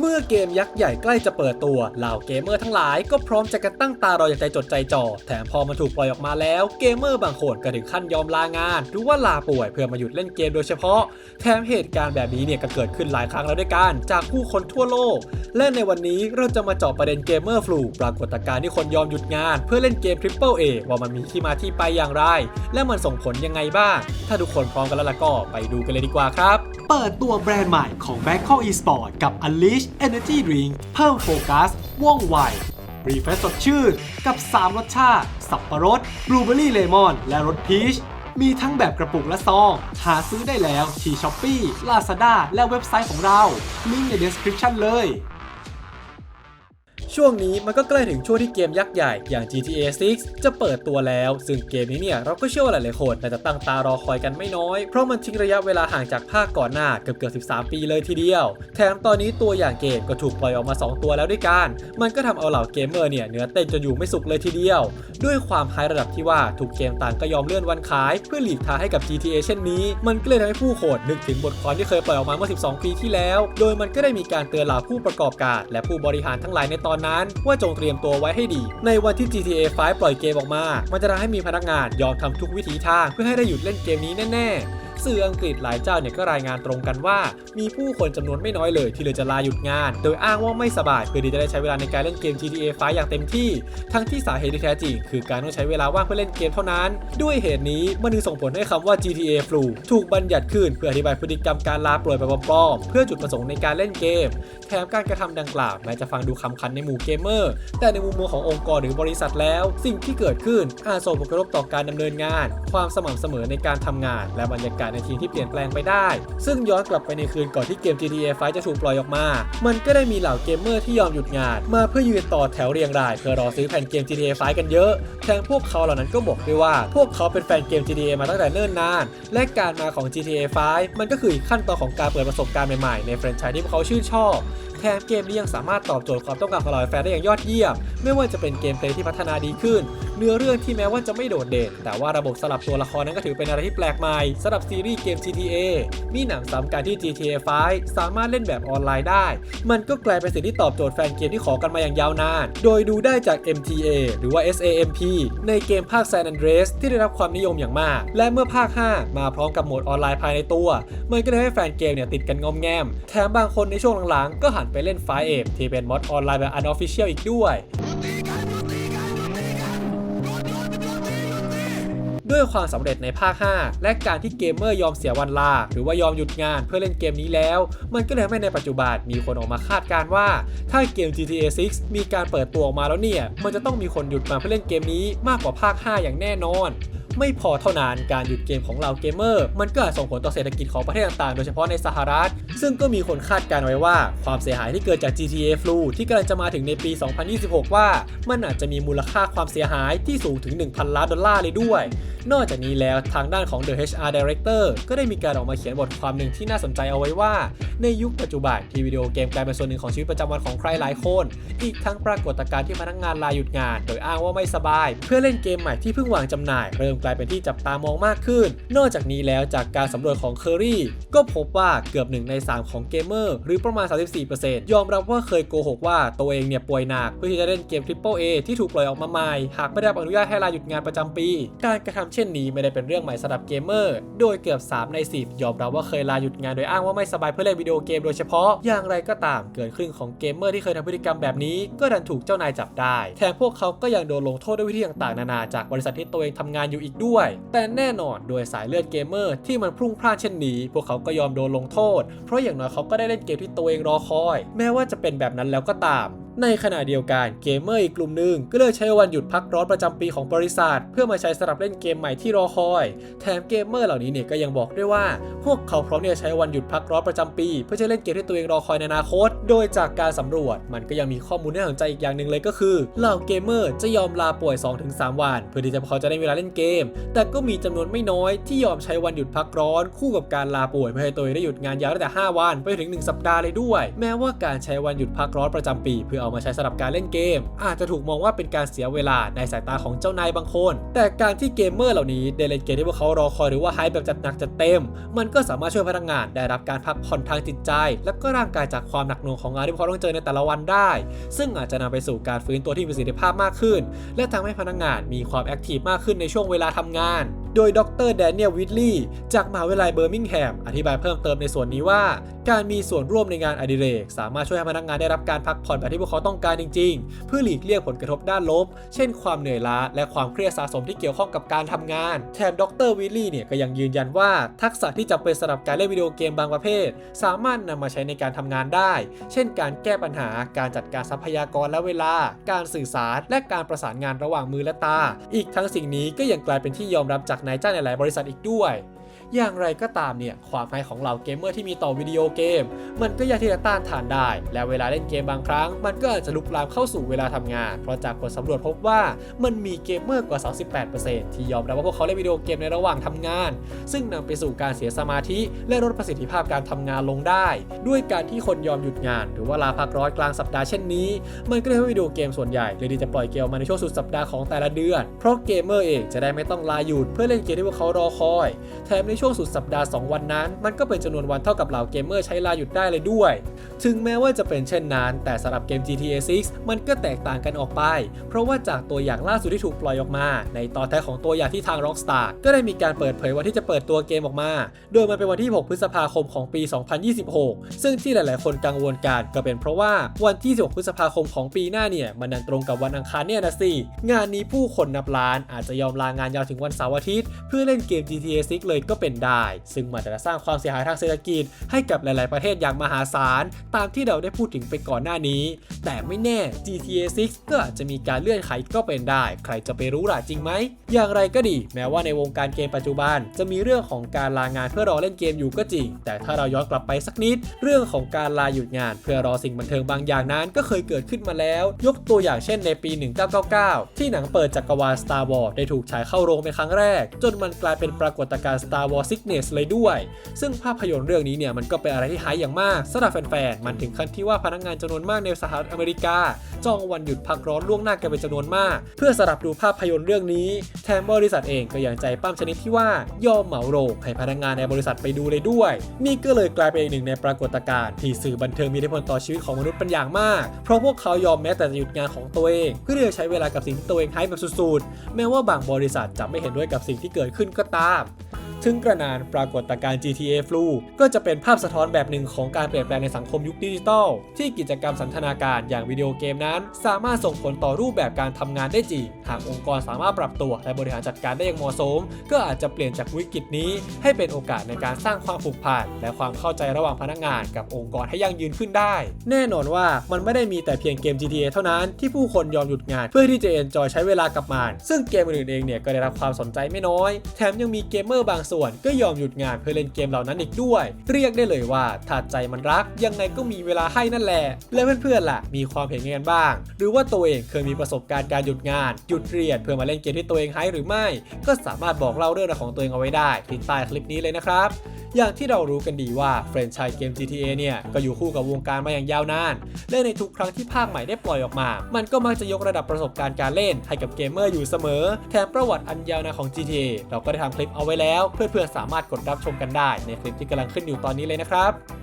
เมื่อเกมยักษ์ใหญ่ใกล้จะเปิดตัวเหล่าเกมเมอร์ทั้งหลายก็พร้อมจะกันตั้งตารออย่างใจจดใจจ่อแถมพอมันถูกปล่อยออกมาแล้วเกมเมอร์บางคนก็ถึงขั้นยอมลางาน หรือว่าลาป่วยเพื่อมาหยุดเล่นเกมโดยเฉพาะ แถมเหตุการณ์แบบนี้เนี่ยก็เกิดขึ้นหลายครั้งแล้วด้วยกันจากผู้คนทั่วโลก และในวันนี้เราจะมาเจาะประเด็นเกมเมอร์ฟลูปรากฏการณ์ที่คนยอมหยุดงาน เพื่อเล่นเกม Triple A ว่ามันมีที่มาที่ไปอย่างไร และมันส่งผลยังไงบ้าง ถ้าทุกคนพร้อมกันแล้วล่ะก็ไปดูกันเลยดีกว่าครับ เปิดตัวแบรนด์ใหม่ของ Bangkok Esport กับ Unleash Energy Drink เพิ่มโฟกัส ว่องไว รีเฟรชสดชื่น กับ 3 รสชาติ สับปะรด บลูเบอรี่เลมอน และรสพีช มีทั้งแบบกระปุกและซอง หาซื้อได้แล้วที่ช้อปปี้ลาซาด้าและเว็บไซต์ของเรา ลิงก์ใน description เลย ช่วงนี้มันก็ใกล้ถึงช่วงที่เกมยักษ์ใหญ่อย่าง GTA 6 จะเปิดตัวแล้ว ซึ่งเกมนี้เนี่ยเราก็เชื่อว่าหลายๆคนน่าจะตั้งตารอคอยกันไม่น้อย เพราะมันทิ้งระยะเวลาห่างจากภาคก่อนหน้าเกือบเกือบ13 ปีเลยทีเดียว แถมตอนนี้ตัวอย่างเกมก็ถูกปล่อยออกมา 2 ตัวแล้วด้วยกัน มันก็ทำเอาเหล่าเกมเมอร์เนี่ยเนื้อเต้นจนอยู่ไม่สุขเลยทีเดียว ด้วยความไฮระดับที่ว่าทุกเกมต่างก็ยอมเลื่อนวันขาย เพื่อหลีกทางให้กับ GTA เช่นนี้ มันก็เลยทำให้ผู้คนนึกถึงบทความที่เคยปล่อยออกมาเมื่อ 12 ปีที่แล้ว โดยมันก็ได้มีการเตือนเหล่าผู้ประกอบการ และผู้บริหารทั้งหลายในตอนนั้นว่าจงเตรียมตัวไว้ให้ดี ในวันที่ GTA 5 ปล่อยเกมออกมา มันจะทำให้มีพนักงานยอมทำทุกวิถีทางเพื่อให้ได้หยุดเล่นเกมนี้แน่ๆ สื่ออังกฤษหลายเจ้าเนี่ยก็รายงานตรงกันว่า มีผู้คนจำนวนไม่น้อยเลย ที่เลยจะลาหยุดงาน โดยอ้างว่าไม่สบายเพื่อที่จะได้ใช้เวลาในการเล่นเกม GTA 5อย่างเต็มที่ ทั้งที่สาเหตุที่แท้จริง คือการต้องใช้เวลาว่างเพื่อเล่นเกมเท่านั้น ด้วยเหตุนี้มันจึงส่งผลให้คำว่า GTA Flu ถูกบัญญัติขึ้นเพื่ออธิบายพฤติกรรมการลาป่วยแบบปลอมๆเพื่อจุดประสงค์ในการเล่นเกม แถมการกระทำดังกล่าวแม้จะฟังดูคำคันในหมู่เกมเมอร์แต่ในมุมมองขององค์กรหรือบริษัทแล้ว สิ่งที่เกิดขึ้นอาจส่งผลกระทบต่อการดำเนินงาน ความสม่ำเสมอในการทำงาน และบรรยากาศในทีมที่เปลี่ยนแปลงไปได้ ซึ่งย้อนกลับไปในคืนก่อนที่เกม GTA 5 จะถูกปล่อยออกมา มันก็ได้มีเหล่าเกมเมอร์ที่ยอมหยุดงาน มาเพื่อยืนต่อแถวเรียงราย เพื่อรอซื้อแผ่นเกม GTA 5 กันเยอะแถมพวกเขาเหล่านั้นก็บอกด้วยว่า พวกเขาเป็นแฟนเกม GTA มาตั้งแต่เนิ่นนาน และการมาของ GTA 5 มันก็คืออีกขั้นตอนของการเปิดประสบการณ์ใหม่ๆในแฟรนไชส์ที่พวกเขาชื่นชอบแถมเกมนี้ยังสามารถตอบโจทย์ความต้องการของเหล่าแฟนได้อย่างยอดเยี่ยม ไม่ว่าจะเป็นเกมเพลย์ที่พัฒนาดีขึ้น เนื้อเรื่องที่แม้ว่าจะไม่โดดเด่น แต่ว่าระบบสลับตัวละครนั้นก็ถือเป็นอะไรที่แปลกใหม่สำหรับซีรีส์เกม GTA มีหนังซ้ำกันที่ GTA 5สามารถเล่นแบบออนไลน์ได้ มันก็กลายเป็นสิ่งที่ตอบโจทย์แฟนเกมที่ขอกันมาอย่างยาวนาน โดยดูได้จาก MTA หรือว่า SAMP ในเกมภาค San Andreas ที่ได้รับความนิยมอย่างมาก และเมื่อภาค 5 มาพร้อมกับโหมดออนไลน์ภายในตัว มันก็เลยให้แฟนเกมเนี่ยติดกันงอมแงม แถมบางคนในช่วงหลังๆก็หันไปเล่นไฟเอฟที่เป็นมอดออนไลน์แบบ unofficial อีกด้วย ด้วยความสำเร็จในภาค 5 และการที่เกมเมอร์ยอมเสียวันลา หรือว่ายอมหยุดงานเพื่อเล่นเกมนี้แล้ว มันก็เลยทำให้ในปัจจุบันมีคนออกมาคาดการณ์ว่า ถ้าเกม GTA 6 มีการเปิดตัวออกมาแล้วเนี่ย มันจะต้องมีคนหยุดมาเพื่อเล่นเกมนี้มากกว่าภาค 5 อย่างแน่นอน ไม่พอเท่านั้นการหยุดเกมของเราเกมเมอร์มันก็อาจส่งผลต่อเศรษฐกิจของประเทศต่างๆ โดยเฉพาะในสหรัฐ ซึ่งก็มีคนคาดการไว้ว่าความเสียหายที่เกิดจาก GTA Flu ที่กำลังจะมาถึงในปี 2026 ว่า มันอาจจะมีมูลค่าความเสียหายที่สูงถึง 1,000 ล้านดอลลาร์เลยด้วย นอกจากนี้แล้วทางด้านของ The HR Director ก็ได้มีการออกมาเขียนบทความหนึ่งที่น่าสนใจเอาไว้ว่า ในยุคปัจจุบันที่วิดีโอเกมกลายเป็นส่วนหนึ่งของชีวิตประจำวันของใครหลายคน อีกทั้งปรากฏการณ์ที่พนักงานลาหยุดงาน โดยอ้างว่าไม่สบาย เพื่อเล่นเกมใหม่ที่เพิ่งวางจำหน่ายเริ่มกลายเป็นที่จับตามองมากขึ้น นอกจากนี้แล้วจากการสำรวจของ Curry ก็พบว่าเกือบ1ใน 3 ของเกมเมอร์ หรือประมาณ 34%ยอมรับว่าเคยโกหกว่าตัวเองเนี่ยป่วยหนัก เพื่อที่จะเล่นเกม Triple A ที่ถูกปล่อยออกมาใหม่ หากไม่ได้รับอนุญาตให้ลาหยุดงานประจำปี การกระทำเช่นนี้ไม่ได้เป็นเรื่องใหม่สำหรับเกมเมอร์ โดยเกือบ 3 ใน 10 ยอมรับว่าเคยลาหยุดงานโดยอ้างว่าไม่สบายเพื่อเล่นวิดีโอเกมโดยเฉพาะ อย่างไรก็ตามเกินครึ่งของเกมเมอร์ที่เคยทำพฤติกรรมแบบนี้ ก็ดันถูกเจ้านายจับได้ แถมพวกเขาก็ยังโดนลงโทษด้วยวิธีต่างๆนานาจากบริษัทที่ตัวเองทำงานอยู่อีกด้วย แต่แน่นอนโดยสายเลือดเกมเมอร์ที่มันพรุ่งพล่านเช่นนี้ พวกเขาก็ยอมโดนลงโทษ เพราะอย่างน้อยเขาก็ได้เล่นเกมที่ตัวเองรอคอย แม้ว่าจะเป็นแบบนั้นแล้วก็ตามในขณะเดียวกันเกมเมอร์อีกกลุ่มหนึ่งก็เลยใช้วันหยุดพักร้อนประจำปีของบริษัท เพื่อมาใช้สำหรับเล่นเกมใหม่ที่รอคอย แถมเกมเมอร์เหล่านี้เนี่ยก็ยังบอกด้วยว่า พวกเขาพร้อมที่จะใช้วันหยุดพักร้อนประจำปี เพื่อจะเล่นเกมที่ตัวเองรอคอยในอนาคต โดยจากการสำรวจมันก็ยังมีข้อมูลน่าสนใจอีกอย่างหนึ่งเลยก็คือเหล่าเกมเมอร์จะยอมลาป่วย 2-3 วัน เพื่อที่จะพอจะได้เวลาเล่นเกม แต่ก็มีจำนวนไม่น้อยที่ยอมใช้วันหยุดพักร้อน คู่กับการลาป่วยเพื่อให้ตัวเองได้หยุดงานยาวตั้งแต่ 5 วัน ไปถึง 1 สัปดาห์เลยด้วย แม้ว่าการใช้วันหยุดพักร้อนประจำปี เพื่อเอามาใช้สำหรับการเล่นเกม อาจจะถูกมองว่าเป็นการเสียเวลาในสายตาของเจ้านายบางคน แต่การที่เกมเมอร์เหล่านี้ได้เล่นเกมที่พวกเขารอคอยหรือว่าไฮแบบจัดหนักจัดเต็ม มันก็สามารถช่วยพนักงานได้รับการพักผ่อนทางจิตใจ และก็ร่างกายจากความหนักหน่วงของงานที่พวกเขาต้องเจอในแต่ละวันได้ ซึ่งอาจจะนำไปสู่การฟื้นตัวที่มีประสิทธิภาพมากขึ้น และทำให้พนักงานมีความแอคทีฟมากขึ้นในช่วงเวลาทำงาน โดยดรแดเนียลวิทลีย์จากมหาวิทยาลัยเบอร์มิงแฮมอธิบายเพิ่มเติมในส่วนนี้ว่า การมีส่วนร่วมในงานอดิเรก สามารถช่วยให้พนักงานได้รับการพักผ่อนแบบที่พวกเขาต้องการจริง ๆ เพื่อหลีกเลี่ยงผลกระทบด้านลบ เช่น ความเหนื่อยล้าและความเครียดสะสมที่เกี่ยวข้องกับการทำงาน แถมดรวิลลี่เนี่ยก็ยังยืนยันว่าทักษะที่จำเป็นสำหรับการเล่นวิดีโอเกมบางประเภท สามารถนำมาใช้ในการทำงานได้ เช่น การแก้ปัญหาการจัดการทรัพยากรและเวลา การสื่อสาร และการประสานงานระหว่างมือและตา อีกทั้งสิ่งนี้ก็ยังกลายเป็นที่ยอมรับจากนายจ้างหลายบริษัทอีกด้วย อย่างไรก็ตามเนี่ยความไฮของเหล่าเกมเมอร์ที่มีต่อวิดีโอเกม มันก็ยากที่จะต้านทานได้ และเวลาเล่นเกมบางครั้ง มันก็อาจจะลุกลามเข้าสู่เวลาทำงาน เพราะจากผลสำรวจพบว่ามันมีเกมเมอร์กว่า 38%ที่ยอมรับว่าพวกเขาเล่นวิดีโอเกมในระหว่างทำงาน ซึ่งนำไปสู่การเสียสมาธิ และลดประสิทธิภาพการทำงานลงได้ ด้วยการที่คนยอมหยุดงาน หรือว่าลาพักร้อนกลางสัปดาห์เช่นนี้มันก็เลยทำให้วิดีโอเกมส่วนใหญ่เลยที่จะปล่อยเกมมาในช่วงสุดสัปดาห์ของแต่ละเดือน เพราะเกมเมอร์เองจะได้ไม่ต้องลาหยุดเพื่อเล่นเกมที่พวกเขารอคอยแถมในช่วงสุดสัปดาห์ 2 วันนั้น มันก็เป็นจำนวนวันเท่ากับเหล่าเกมเมอร์ใช้ลาหยุดได้เลยด้วย ถึงแม้ว่าจะเป็นเช่นนั้น แต่สำหรับเกม GTA 6 มันก็แตกต่างกันออกไป เพราะว่าจากตัวอย่างล่าสุดที่ถูกปล่อยออกมา ในตอนท้ของตัวอย่างที่ทาง Rockstar ก็ได้มีการเปิดเผยวันที่จะเปิดตัวเกมออกมา โดยมันเป็นวันที่ 6 พฤษภาคมของปี 2026 ซึ่งที่หลาย ๆ คนกังวลกันก็เป็นเพราะว่าวันที่ 16 พฤษภาคมของปีหน้าเนี่ยมันดันตรงกับวันอังคารเนี่ยนะสิ งานนี้ผู้คนนับล้านอาจจะยอมลางานยาวถึงวันเสาร์อาทิตย์ เพื่อเล่นเกม GTA 6 เลยก็เป็นได้ ซึ่งมันจะสร้างความเสียหายทางเศรษฐกิจ ให้กับหลาย ๆ ประเทศอย่างมหาศาล ตามที่เราได้พูดถึงไปก่อนหน้านี้ แต่ไม่แน่ GTA 6 ก็อาจจะมีการเลื่อนไขก็เป็นได้ ใครจะไปรู้ล่ะจริงไหม อย่างไรก็ดี แม้ว่าในวงการเกมปัจจุบัน จะมีเรื่องของการลางานเพื่อรอเล่นเกมอยู่ก็จริง แต่ถ้าเราย้อนกลับไปสักนิด เรื่องของการลาหยุดงาน เพื่อรอสิ่งบันเทิงบางอย่างนั้น ก็เคยเกิดขึ้นมาแล้ว ยกตัวอย่างเช่นในปี 1999 ที่หนังเปิดจักรวาล Star Wars ได้ถูกฉายเข้าโรงเป็นครั้งแรก จนมันกลายเป็นปรากฏการณ์ Star Wars Sickness เลยด้วย ซึ่งภาพยนตร์เรื่องนี้เนี่ยมันก็เป็นอะไรที่หายอย่างมากสำหรับแฟนๆ มันถึงขั้นที่ว่าพนักงานจำนวนมากในสหรัฐอเมริกา จองวันหยุดพักร้อนล่วงหน้ากันเป็นจำนวนมาก เพื่อสรับดูภาพยนตร์เรื่องนี้แถมบริษัทเองก็ยังใจปั้มชนิดที่ว่ายอมเหมาโรงให้พนักงานในบริษัทไปดูเลยด้วย นี่ก็เลยกลายเป็นอีกหนึ่งในปรากฏการณ์ที่สื่อบันเทิงมีอิทธิพลต่อชีวิตของมนุษย์เป็นอย่างมาก เพราะพวกเขายอมแม้แต่จะหยุดงานของตัวเอง เพื่อจะใช้เวลากับสิ่งที่ตัวเองให้แบบสุดๆ แม้ว่าบางบริษัทจะไม่เห็นด้วยกับสิ่งที่เกิดขึ้นก็ตาม ถึงกระนานปรากฏการณ์ GTA Flu ก็จะเป็นภาพสะท้อนแบบหนึ่งของการเปลี่ยนแปลงในสังคมยุคดิจิทัล ที่กิจกรรมสันทนาการอย่างวิดีโอเกมนั้น สามารถส่งผลต่อรูปแบบการทำงานได้จริง หากองค์กรสามารถปรับตัว และบริหารจัดการได้อย่างเหมาะสม ก็อาจจะเปลี่ยนจากวิกฤตนี้ ให้เป็นโอกาสในการสร้างความผูกพันและความเข้าใจระหว่างพนักงานกับองค์กรให้ยั่งยืนขึ้นได้ แน่นอนว่ามันไม่ได้มีแต่เพียงเกม GTA เท่านั้นที่ผู้คนยอมหยุดงาน เพื่อที่จะเอนจอยใช้เวลากับมันซึ่งเกมอื่นเองเนี่ยก็ได้รับความสนใจไม่น้อย แถมยังมีเกมเมอร์บางส่วนก็ยอมหยุดงานเพื่อเล่นเกมเหล่านั้นอีกด้วย เรียกได้เลยว่าถ้าใจมันรักยังไงก็มีเวลาให้นั่นแหละ และเพื่อนๆล่ะ มีความเห็นยังไงกันบ้าง หรือว่าตัวเองเคยมีประสบการณ์การหยุดงาน หยุดเรียนเพื่อมาเล่นเกมที่ตัวเองให้หรือไม่ ก็สามารถบอกเล่าเรื่องราวของตัวเองเอาไว้ได้ที่ใต้คลิปนี้เลยนะครับอย่างที่เรารู้กันดีว่าแฟรนไชส์เกม GTA เนี่ย ก็อยู่คู่กับวงการมาอย่างยาวนาน และในทุกครั้งที่ภาคใหม่ได้ปล่อยออกมา มันก็มักจะยกระดับประสบการณ์การเล่นให้กับเกมเมอร์อยู่เสมอ แถมประวัติอันยาวนานของ GTA เราก็ได้ทำคลิปเอาไว้แล้วเพื่อนๆสามารถกดรับชมกันได้ในคลิปที่กำลังขึ้นอยู่ตอนนี้เลยนะครับ